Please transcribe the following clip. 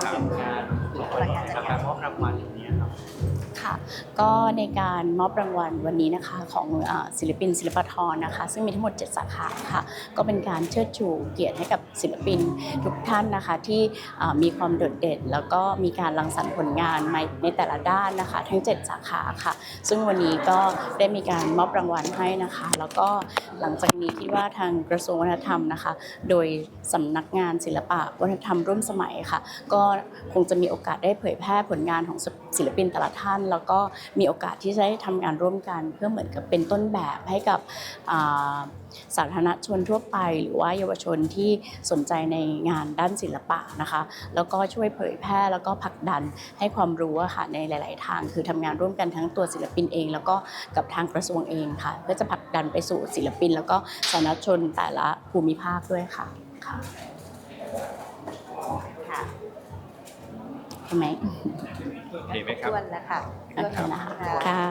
เรา ค่ะ ก็ในการมอบรางวัลวันนี้นะคะของศิลปินศิลปทรนะคะ ซึ่งมีทั้งหมด 7 สาขาค่ะ ก็เป็นการเชิดชูเกียรติให้กับศิลปินทุกท่านนะคะที่มีความโดดเด่น แล้วก็มีการรังสรรค์ผลงานในแต่ละด้านนะคะ ทั้ง 7 สาขาค่ะ ซึ่งวันนี้ก็ได้มีการมอบรางวัลให้นะคะ แล้วก็หลังจากนี้คิดว่าทางกระทรวงวัฒนธรรมนะคะ โดยสำนักงานศิลปะวัฒนธรรมร่วมสมัยค่ะ ก็คงจะมีโอกาสได้เผยแพร่ผลงานของศิลปินแต่ละท่านแล้วก็มีโอกาสที่จะได้ทำงานร่วมกัน เพื่อเหมือนกับเป็นต้นแบบให้กับสาธารณชนทั่วไป หรือว่าเยาวชนที่สนใจในงานด้านศิลปะนะคะ แล้วก็ช่วยเผยแพร่แล้วก็ผลักดันให้ความรู้ค่ะในหลาย ๆ ทาง คือทำงานร่วมกันทั้งตัวศิลปินเอง แล้วก็กับทางกระทรวงเองค่ะเพื่อจะผลักดันไปสู่ศิลปิน แล้วก็สาธารณชนแต่ละภูมิภาคด้วยค่ะค่ะใช่ไหม โอเคไหมครับทวนแล้วค่ะโอเคนะคะค่ะ ค่ะ